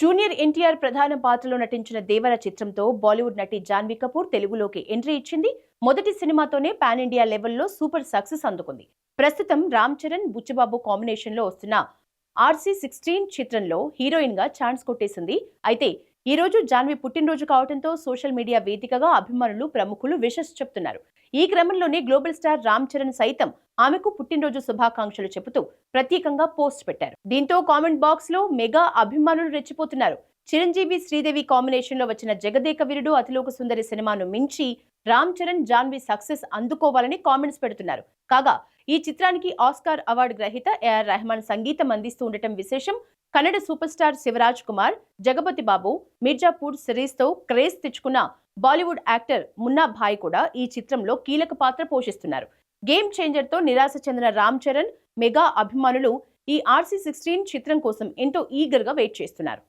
Junior NTR ప్రధాన పాత్రలో నటించిన దేవర చిత్రంతో బాలీవుడ్ నటి జాన్వీ కపూర్ తెలుగులోకి ఎంట్రీ ఇచ్చింది. మొదటి సినిమాతోనే పాన్ ఇండియా లెవెల్లో సూపర్ సక్సెస్ అందుకుంది. ప్రస్తుతం రామ్ చరణ్ బుచ్చబాబు కాంబినేషన్లో వస్తున్న ఆర్సీ సిక్స్టీన్ చిత్రంలో హీరోయిన్గా ఛాన్స్ కొట్టేసింది. అయితే ఈ రోజు జాన్వి పుట్టినరోజు కావడంతో సోషల్ మీడియా వేదికగా అభిమానులు ప్రముఖులు విషస్ చెప్తున్నారు. ఈ క్రమంలోనే గ్లోబల్ స్టార్ రామ్ చరణ్ సైతం ఆమెకు పుట్టినరోజు శుభాకాంక్షలు చెబుతూ ప్రత్యేకంగా పోస్ట్ పెట్టారు. దీంతో కామెంట్ బాక్స్లో మెగా అభిమానులు రెచ్చిపోతున్నారు. చిరంజీవి శ్రీదేవి కాంబినేషన్లో వచ్చిన జగదేక వీరుడు అతిలోక సుందరి సినిమాను మించి రామ్ చరణ్ జాన్వి సక్సెస్ అందుకోవాలని కామెంట్స్ పెడుతున్నారు. కాగా ఈ చిత్రానికి ఆస్కార్ అవార్డు గ్రహీత ఏఆర్ రెహమాన్ సంగీతం అందిస్తూ ఉండటం విశేషం. కన్నడ సూపర్ స్టార్ శివరాజ్ కుమార్ జగపతి బాబు మిర్జాపూర్ సిరీస్తో క్రేజ్ తెచ్చుకున్న బాలీవుడ్ యాక్టర్ మున్నా భాయ్ కూడా ఈ చిత్రంలో కీలక పాత్ర పోషిస్తున్నారు. గేమ్ చేంజర్తో నిరాశ చెందిన రామ్ చరణ్ మెగా అభిమానులు ఈ ఆర్సీ సిక్స్టీన్ చిత్రం కోసం ఎంతో ఈగర్గా వెయిట్ చేస్తున్నారు.